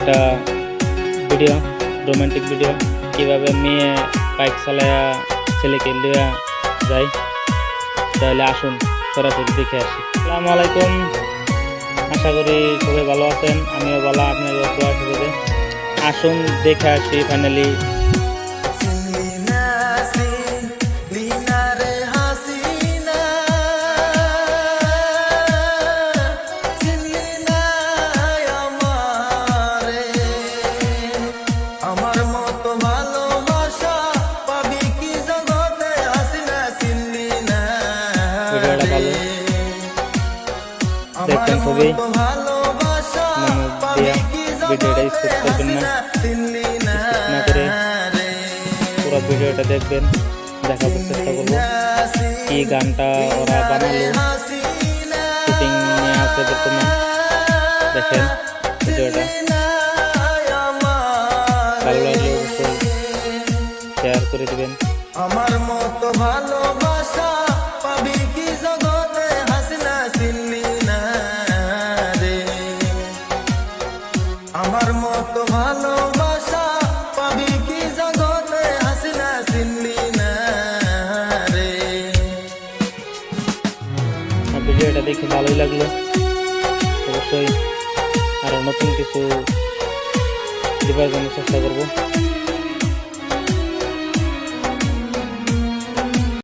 একটা video romantic video কীভাবে মেয়ে বাইক চালায়া ছেলেকে লিয়া যায়। তাহলে আসুন, সরাসরি দেখে আসি। আসসালামু আলাইকুম। আশা করি সবাই ভালো আছেন। আমিও বলা আপনার আসুন, দেখে আসি ফাইনালি ভিডিওটা ভালো। দেখবেন কি ভিডিওটা skip করবেন না। না করে পুরো ভিডিওটা দেখবেন দেখাবার চেষ্টা করব কি গানটা ওরা বানালো শুটিং আছে বর্তমান দেখেন ভিডিওটা ভালো লাগলে অবশ্যই শেয়ার করে দিবেন আমার মতো ভালোবাসা ভালোবাসা পাবি কি জগতে? হাসনা সিল্লি না রে। ভিডিওটা দেখে ভালোই লাগল। অবশ্যই আরও নতুন কিছু দেবার জন্য চেষ্টা করব।